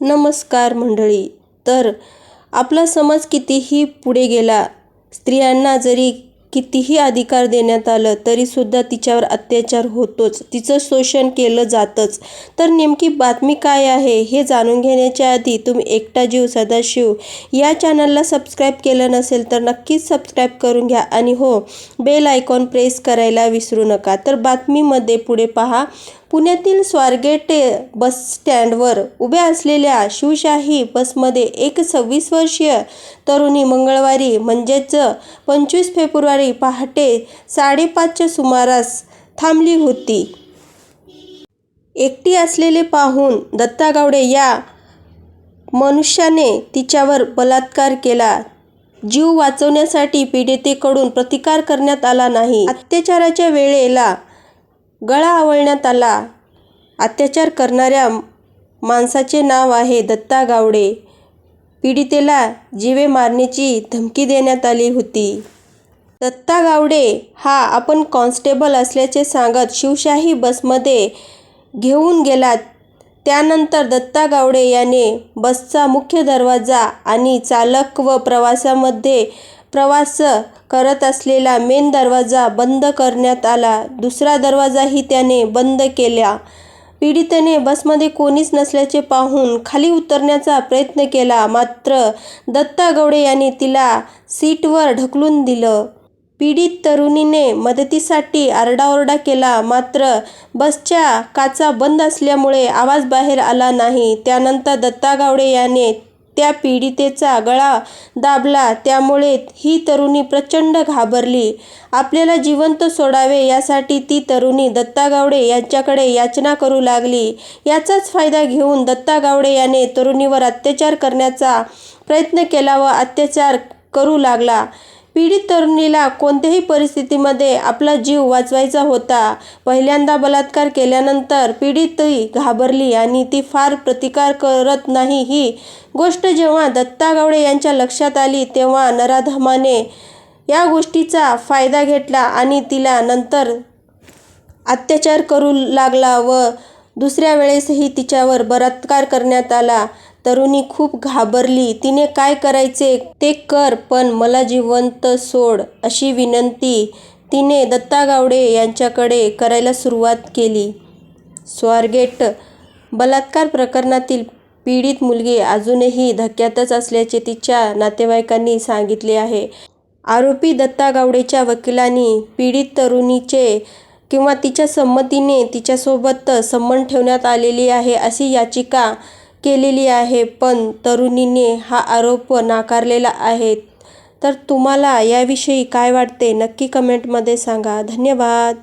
नमस्कार मंडळी. तर आपला समाज कितीही पुढे गेला स्त्रियांना जरी कितीही अधिकार देण्यात आलं तरीसुद्धा तिच्यावर अत्याचार होतोच. तिचं शोषण केलं जातंच. तर नेमकी बातमी काय आहे हे जाणून घेण्याच्या आधी तुम्ही एकटा जीव सदाशिव या चॅनलला सबस्क्राईब केलं नसेल तर नक्कीच सबस्क्राईब करून घ्या आणि हो बेल आयकॉन प्रेस करायला विसरू नका. तर बातमीमध्ये पुढे पहा. पुण्यातील स्वारगेटे बस स्टँडवर उभ्या असलेल्या शिवशाही बसमध्ये एक सव्वीस वर्षीय तरुणी मंगळवारी म्हणजेच पंचवीस फेब्रुवारी पहाटे साडेपाचच्या सुमारास थांबली होती. एकटी असलेले पाहून दत्ता गावडे या मनुष्याने तिच्यावर बलात्कार केला. जीव वाचवण्यासाठी पीडितेकडून प्रतिकार करण्यात आला नाही. अत्याचाराच्या वेळेला गळा आवळण्यात आला. अत्याचार करणाऱ्या माणसाचे नाव आहे दत्ता गावडे. पीडितेला जीवे मारण्याची धमकी देण्यात आली होती. दत्ता गावडे हा आपण कॉन्स्टेबल असल्याचे सांगत शिवशाही बसमध्ये घेऊन गेला त्यानंतर दत्ता गावडे याने बसचा मुख्य दरवाजा आणि चालक व प्रवासामध्ये प्रवास करत असलेला मेन दरवाजा बंद करण्यात आला. दुसरा दरवाजाही त्याने बंद केला. पीडितेने बसमध्ये कोणीच नसल्याचे पाहून खाली उतरण्याचा प्रयत्न केला. मात्र दत्ता गवडे यांनी तिला सीटवर ढकलून दिलं. पीडित तरुणीने मदतीसाठी आरडाओरडा केला. मात्र बसच्या काचा बंद असल्यामुळे आवाज बाहेर आला नाही. त्यानंतर दत्ता गावडे याने त्या पीडितेचा गळा दाबला. त्यामुळे ही तरुणी प्रचंड घाबरली. आपल्याला जिवंत सोडावे यासाठी ती तरुणी दत्ता गावडे यांच्याकडे याचना करू लागली. याचाच फायदा घेऊन दत्ता गावडे याने तरुणीवर अत्याचार करण्याचा प्रयत्न केला व अत्याचार करू लागला. पीडित तरुणीला कोणत्याही परिस्थितीमध्ये आपला जीव वाचवायचा होता. पहिल्यांदा बलात्कार केल्यानंतर पीडितही घाबरली आणि ती फार प्रतिकार करत नाही. ही गोष्ट जेव्हा दत्ता गावडे यांच्या लक्षात आली तेव्हा नराधमाने या गोष्टीचा फायदा घेतला आणि तिला नंतर अत्याचार करू लागला व दुसऱ्या वेळेसही तिच्यावर बलात्कार करण्यात आला. तरुणी खूप घाबरली. तिने काय करायचे ते कर पण मला जिवंत सोड अशी विनंती तिने दत्ता गावडे यांच्याकडे करायला सुरुवात केली. स्वारगेट बलात्कार प्रकरणातील पीडित मुलगी अजूनही धक्क्यातच असल्याचे तिच्या नातेवाईकांनी सांगितले आहे. आरोपी दत्ता गावडेच्या वकिलांनी पीडित तरुणीचे किंवा तिच्या संमतीने तिच्यासोबत संबंध ठेवण्यात आलेली आहे अशी याचिका केलेली आहे पण तरुणीने हा आरोप नाकारलेला आहे. तर तुम्हाला याविषयी काय वाटते? नक्की कमेंटमध्ये सांगा. धन्यवाद.